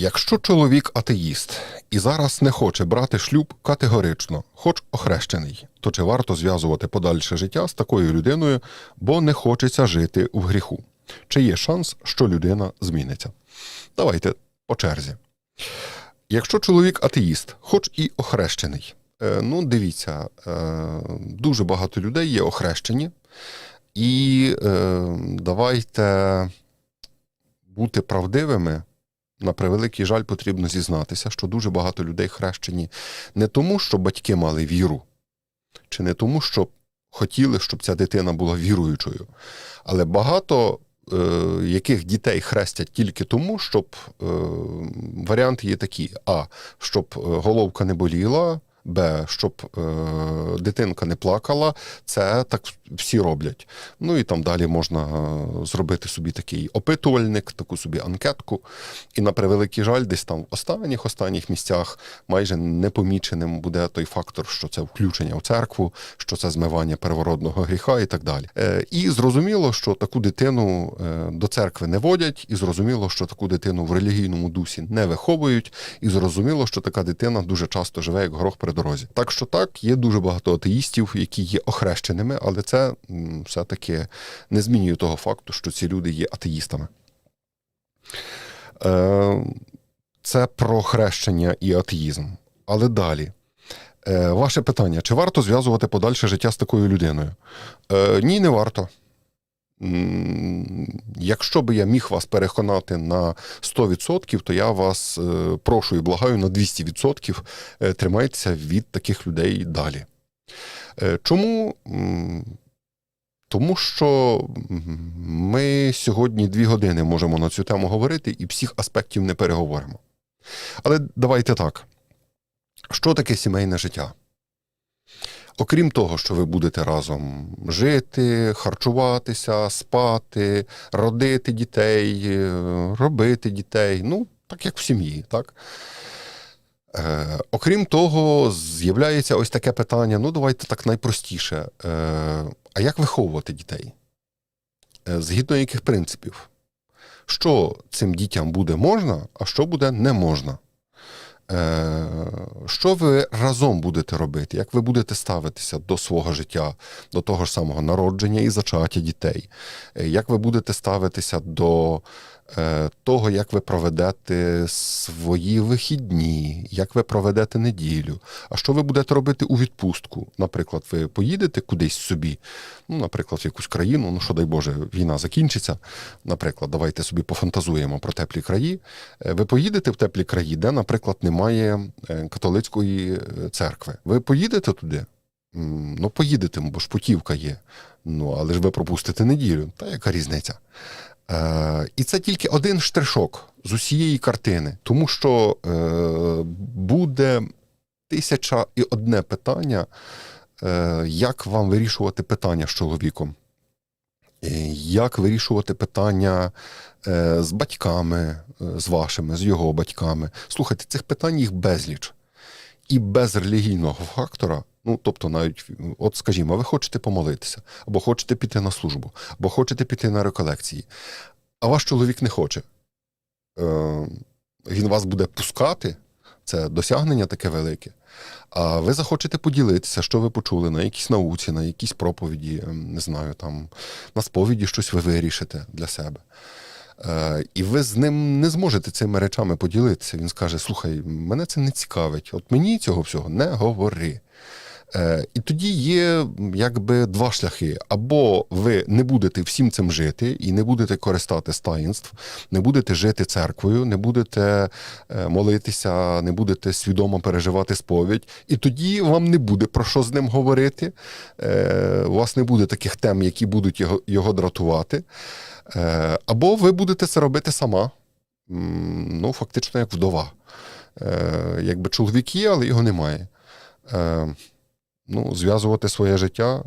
Якщо чоловік атеїст і зараз не хоче брати шлюб категорично, хоч охрещений, то чи варто зв'язувати подальше життя з такою людиною, бо не хочеться жити в гріху? Чи є шанс, що людина зміниться? Давайте по черзі. Якщо чоловік атеїст, хоч і охрещений, е, ну дивіться, е, дуже багато людей є охрещені, і е, давайте бути правдивими. На превеликий жаль, потрібно зізнатися, що дуже багато людей хрещені не тому, що батьки мали віру, чи не тому, що хотіли, щоб ця дитина була віруючою, але багато е, яких дітей хрестять тільки тому, щоб е, варіанти є такі: а щоб е, головка не боліла. Б, щоб е, дитинка не плакала, це так всі роблять. Ну і там далі можна е, зробити собі такий опитувальник, таку собі анкетку. І на превеликий жаль, десь там в останніх останніх місцях майже непоміченим буде той фактор, що це включення в церкву, що це змивання первородного гріха і так далі. Е, і зрозуміло, що таку дитину е, до церкви не водять, і зрозуміло, що таку дитину в релігійному дусі не виховують, і зрозуміло, що така дитина дуже часто живе як горох при дорозі. Так що так, є дуже багато атеїстів, які є охрещеними, але це все-таки не змінює того факту, що ці люди є атеїстами. Е, Це про хрещення і атеїзм. Але далі. Е, Ваше питання: чи варто зв'язувати подальше життя з такою людиною? Е, Ні, не варто. Якщо би я міг вас переконати на 100%, то я вас е, прошу і благаю на 200% е, тримайтеся від таких людей далі. Е, Чому? Тому що ми сьогодні дві години можемо на цю тему говорити і всіх аспектів не переговоримо. Але давайте так. Що таке сімейне життя? Окрім того, що ви будете разом жити, харчуватися, спати, родити дітей, е, робити дітей, ну, так як в сім'ї, так? Е, окрім того, з'являється ось таке питання: ну, давайте так найпростіше. Е, а як виховувати дітей? Е, згідно яких принципів? Що цим дітям буде можна, а що буде не можна? Е, Що ви разом будете робити? Як ви будете ставитися до свого життя, до того ж самого народження і зачаття дітей? Е, Як ви будете ставитися до того, як ви проведете свої вихідні, як ви проведете неділю? А що ви будете робити у відпустку? Наприклад, ви поїдете кудись собі, ну, наприклад, в якусь країну, ну що дай Боже, війна закінчиться. Наприклад, давайте собі пофантазуємо про теплі краї. Е, Ви поїдете в теплі краї, де, наприклад, немає е, католицької е, церкви. Ви поїдете туди? Ну, поїдете, бо ж путівка є. Ну, але ж ви пропустите неділю. Та яка різниця? Е, і це тільки один штришок з усієї картини, тому що е, буде тисяча і одне питання, е, як вам вирішувати питання з чоловіком. Е, Як вирішувати питання е, з батьками, е, з вашими, з його батьками? Слухайте, цих питань їх безліч. І без релігійного фактора, ну тобто, навіть, от скажімо, ви хочете помолитися, або хочете піти на службу, або хочете піти на реколекції, а ваш чоловік не хоче. Е, він вас буде пускати, це досягнення таке велике. А ви захочете поділитися, що ви почули на якійсь науці, на якійсь проповіді, ем, не знаю, там на сповіді щось ви вирішите для себе. Е, і ви з ним не зможете цими речами поділитися. Він скаже: слухай, мене це не цікавить, от мені цього всього не говори. Е, і тоді є якби два шляхи: або ви не будете всім цим жити і не будете користати з таїнств, не будете жити церквою, не будете е, молитися, не будете свідомо переживати сповідь, і тоді вам не буде про що з ним говорити. Е, У вас не буде таких тем, які будуть його, його дратувати. Або ви будете це робити сама. Ну, фактично, як вдова. Якби чоловік є, але його немає. Ну, зв'язувати своє життя.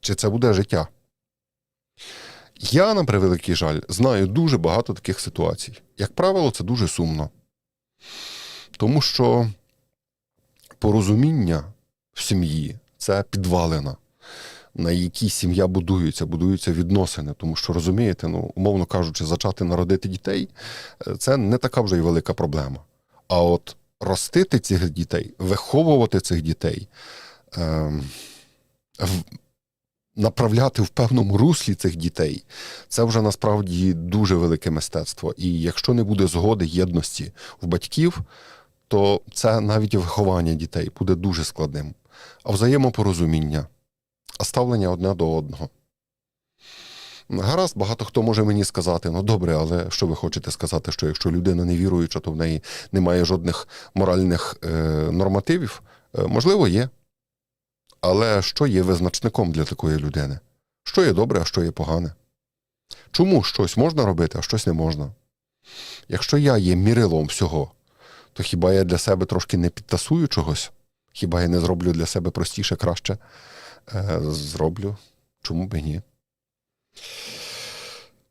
Чи це буде життя? Я, на превеликий жаль, знаю дуже багато таких ситуацій. Як правило, це дуже сумно. Тому що порозуміння в сім'ї це підвалина. на якій сім'я будується, будуються відносини. Тому що розумієте, ну умовно кажучи, зачати народити дітей це не така вже й велика проблема. А от ростити цих дітей, виховувати цих дітей, ем, направляти в певному руслі цих дітей, це вже насправді дуже велике мистецтво. І якщо не буде згоди єдності в батьків, то це навіть виховання дітей буде дуже складним. А взаємопорозуміння, а ставлення одне до одного. Гаразд, багато хто може мені сказати, ну добре, але що ви хочете сказати, що якщо людина не віруюча, то в неї немає жодних моральних е, нормативів? Е, можливо, є. Але що є визначником для такої людини? Що є добре, а що є погане? Чому щось можна робити, а щось не можна? Якщо я є мірилом всього, то хіба я для себе трошки не підтасую чогось? Хіба я не зроблю для себе простіше, краще? Е, зроблю. Чому б і ні?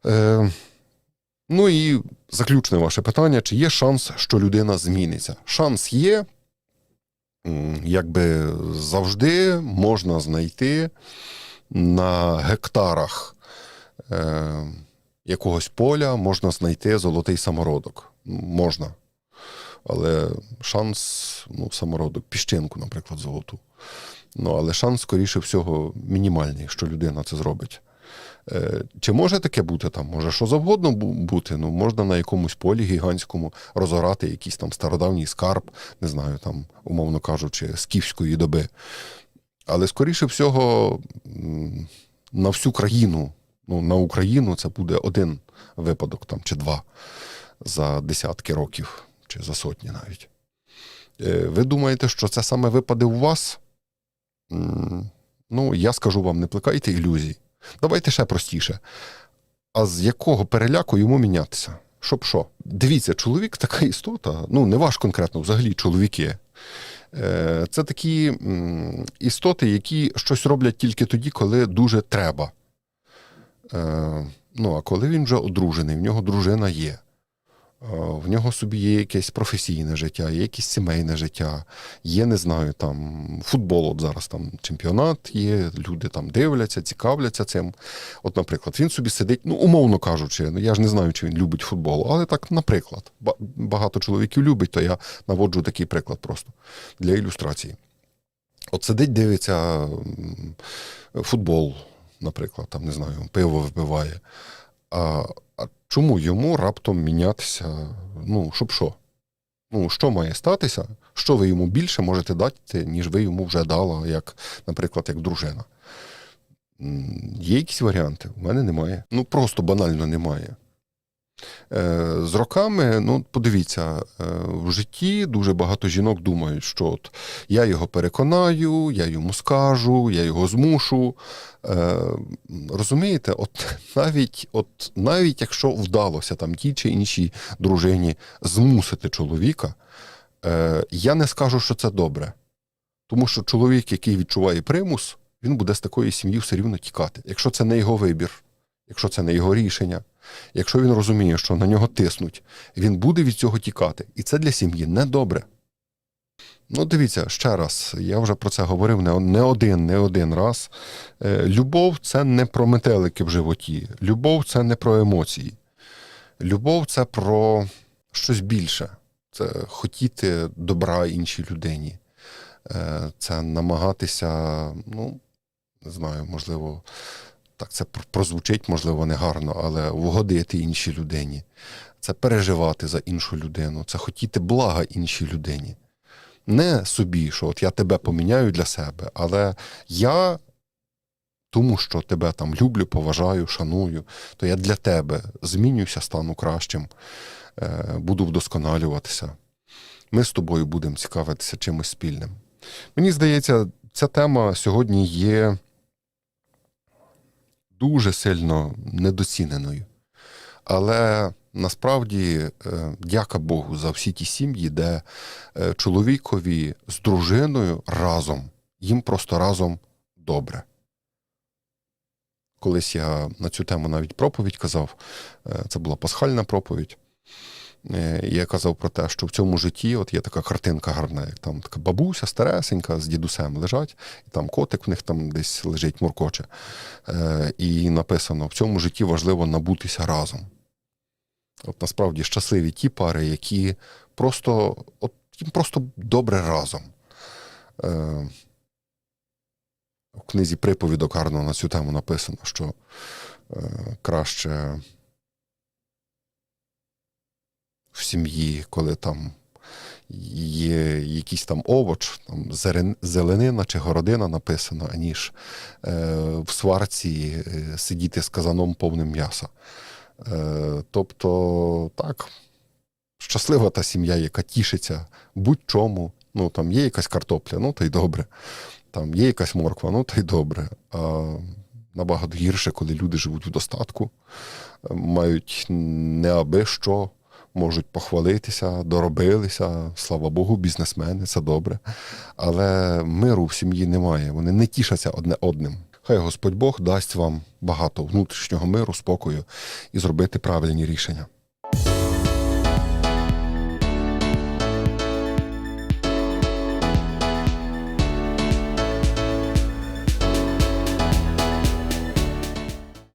Е, ну і заключне ваше питання: чи є шанс, що людина зміниться? Шанс є, якби завжди можна знайти на гектарах е, якогось поля, можна знайти золотий самородок. Можна. Але шанс, ну, самородок, піщинку, наприклад, золоту. Ну, але шанс, скоріше всього, мінімальний, що людина це зробить. Е, Чи може таке бути там? Може, що завгодно бути? Ну, можна на якомусь полі гігантському розорати якийсь там стародавній скарб, не знаю, там, умовно кажучи, скіфської доби. Але, скоріше всього, на всю країну, ну, на Україну це буде один випадок там, чи два за десятки років, чи за сотні навіть. Е, Ви думаєте, що це саме випаде у вас? Ну, я скажу вам, не плекайте ілюзій. Давайте ще простіше. А з якого переляку йому мінятися? Щоб що? Дивіться, чоловік така істота, ну не ваш конкретно, взагалі чоловіки. Е, Це такі істоти, які щось роблять тільки тоді, коли дуже треба. Е, Ну, а коли він вже одружений, в нього дружина є. Е, В нього собі є якесь професійне життя, є якесь сімейне життя, є, не знаю, там футбол, от зараз там чемпіонат є, люди там дивляться, цікавляться цим. От, наприклад, він собі сидить, ну, умовно кажучи, ну я ж не знаю, чи він любить футбол, але так, наприклад, багато чоловіків любить, то я наводжу такий приклад просто для ілюстрації. От сидить, дивиться футбол, наприклад, там, не знаю, пиво випиває. А, а чому йому раптом мінятися? Ну, щоб що? Ну, що має статися? Що ви йому більше можете дати, ніж ви йому вже дала, як, наприклад, як дружина? Є якісь варіанти? У мене немає. Ну, просто банально немає. Е, З роками, ну, подивіться, е, в житті дуже багато жінок думають, що от я його переконаю, я йому скажу, я його змушу. Е, розумієте, от навіть, от навіть якщо вдалося там тій чи іншій дружині змусити чоловіка, я не скажу, що це добре. Тому що чоловік, який відчуває примус, він буде з такої сім'ї все рівно тікати. Якщо це не його вибір, якщо це не його рішення, якщо він розуміє, що на нього тиснуть, він буде від цього тікати. І це для сім'ї не добре. Ну, дивіться, ще раз, я вже про це говорив не, один, не один раз. Е, любов це не про метелики в животі. Любов це не про емоції. Любов це про щось більше. Це хотіти добра іншій людині. Е, це намагатися, ну, не знаю, можливо, так це прозвучить, можливо, не гарно, але вгодити іншій людині. Це переживати за іншу людину, це хотіти блага іншій людині. Не собі, що от я тебе поміняю для себе, але я, тому що тебе там люблю, поважаю, шаную, то я для тебе змінюся, стану кращим, е, буду вдосконалюватися. Ми з тобою будемо цікавитися чимось спільним. Мені здається, ця тема сьогодні є дуже сильно недоціненою. Але насправді, е, дяка Богу, за всі ті сім'ї, де е, чоловікові з дружиною разом, їм просто разом добре. Колись я на цю тему навіть проповідь казав, е, це була пасхальна проповідь. Е, Я казав про те, що в цьому житті от є така картинка гарна, як там така бабуся старесенька з дідусем лежать, і там котик в них там десь лежить, муркоче. Е, І написано: в цьому житті важливо набутися разом. От насправді щасливі ті пари, які просто, от, їм просто добре разом. Е, У книзі приповідок гарно на цю тему написано, що е, краще в сім'ї, коли там є якийсь там овоч, там зеленина чи городина написано, аніж е, в сварці е, сидіти з казаном повним м'яса. Е, тобто, так, щаслива та сім'я, яка тішиться будь-чому. Ну, там є якась картопля, ну то й добре. Там є якась морква, ну то й добре. А набагато гірше, коли люди живуть в достатку, мають не аби що, можуть похвалитися, доробилися, слава Богу, бізнесмени, це добре. Але миру в сім'ї немає, вони не тішаться одне одним. Хай Господь Бог дасть вам багато внутрішнього миру, спокою і зробити правильні рішення.